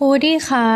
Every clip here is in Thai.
คูดี้คะ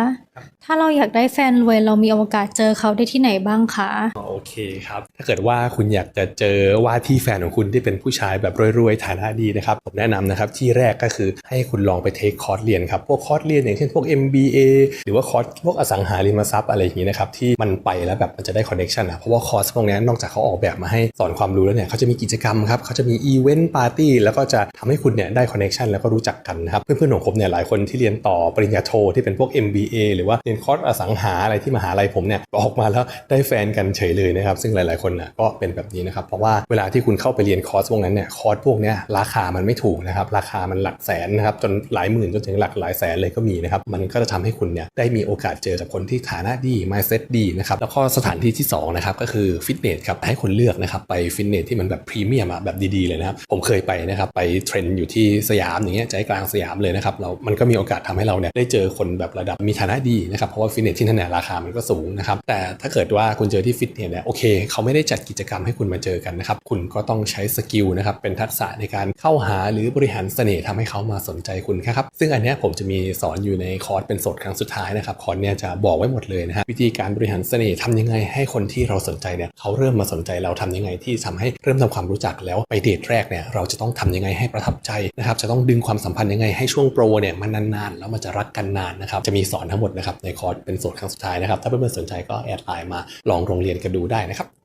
ถ้าเราอยากได้แฟนรวยเรามีโอกาสเจอเขาได้ที่ไหนบ้างคะโอ เคครับ ถ้าเกิดว่าคุณอยากจะเจอว่าที่แฟนของคุณที่เป็นผู้ชายแบบรวยๆฐานะดีนะครับ ผมแนะนำนะครับที่แรกก็คือให้คุณลองไปเทคคอร์สเรียนครับ พวกคอร์สเรียนอย่างเช่นพวก MBA หรือว่าคอร์สพวกอสังหาริมทรัพย์อะไรอย่างนี้นะครับที่มันไปแล้วแบบมันจะได้คอนเน็ชันอะเพราะว่าคอร์สพวกนี้นอกจากเขาออกแบบมาให้สอนความรู้แล้วเนี่ยเขาจะมีกิจกรรมครับเขาจะมีอีเวนต์ปาร์ตี้แล้วก็จะทำให้คุณเนี่ยได้คอนเน็ชันแล้วก็รู้จักกันนะครับเพื่อนๆของผมเนี่ยหลายคนที่เรียนต่อปริญญาโทที่เป็นพวก MBA หรือว่าเรียนคอร์สอสังหาอะไรที่มหาลัยผมเนี่ยออกมาแล้วได้แฟนกันเฉยเลยนะครับซึ่งหลาย ๆคนน่ะก็เป็นแบบนี้นะครับเพราะว่าเวลาที่คุณเข้าไปเรียนคอร์สพวกนั้นเนี่ยคอร์สพวกเนี้ยราคามันไม่ถูกนะครับราคามันหลักแสนนะครับจนหลายหมื่นจนถึงหลักหลายแสนเลยก็มีนะครับมันก็จะทำให้คุณเนี่ยได้มีโอกาสเจอกับคนที่ฐานะดี mindset ดีนะครับแล้วก็สถานที่ที่สองนะครับก็คือฟิตเนสครับให้คนเลือกนะครับไปฟิตเนสที่มันแบบพรีเมียมอะแบบดีๆเลยนะครับผมเคยไปนะครับไปเทรนอยู่ที่สยามอย่างเงี้ยใจกลางสยามเลยนะครับเรา มันก็มีโอกาสทำให้เราเนี่ยได้เจอคนแบบระดับมีฐานะดีนะครับเพราะว่าฟิตเนสที่นั่นเนี่ยราคามันก็สูงนะครับแต่ถ้าเกิดว่าคุณเจอที่ฟิตเนสเนี่ยโอเค เขาไม่ได้จัดกิจกรรมให้คุณมาเจอกันนะครับ คุณก็ต้องใช้สกิลนะครับเป็นทักษะในการเข้าหาหรือบริหารเสน่ห์ทำให้เขามาสนใจคุณครับซึ่งอันนี้ผมจะมีสอนอยู่ในคอร์สเป็นสดครั้งสุดท้ายนะครับคอร์สเนี่ยจะบอกไว้หมดเลยนะฮะวิธีการบริหารเสน่ห์ทำยังไงให้คนที่เราสนใจเนี่ยเขาเริ่มมาสนใจเราทำยังไงที่ทำให้เริ่มทำความรู้จักแล้วไปเดทแรกเนี่ยเราจะต้องทำยังไงให้ประทับใจนะครับจะต้องดึงความสัมพันธ์ยังไงให้ช่วงโปรเนี่ยมันนานๆแล้วมันจะรักกันนานนะครับจะมีสอนทั้งหมดนะครับในคอร์สเป็นสดครั้งสุดท้ายนะครับถ้าเพื่อนๆสนใจก็แอดไลน์มาลองโรงเรียนกันดูได้นะครับ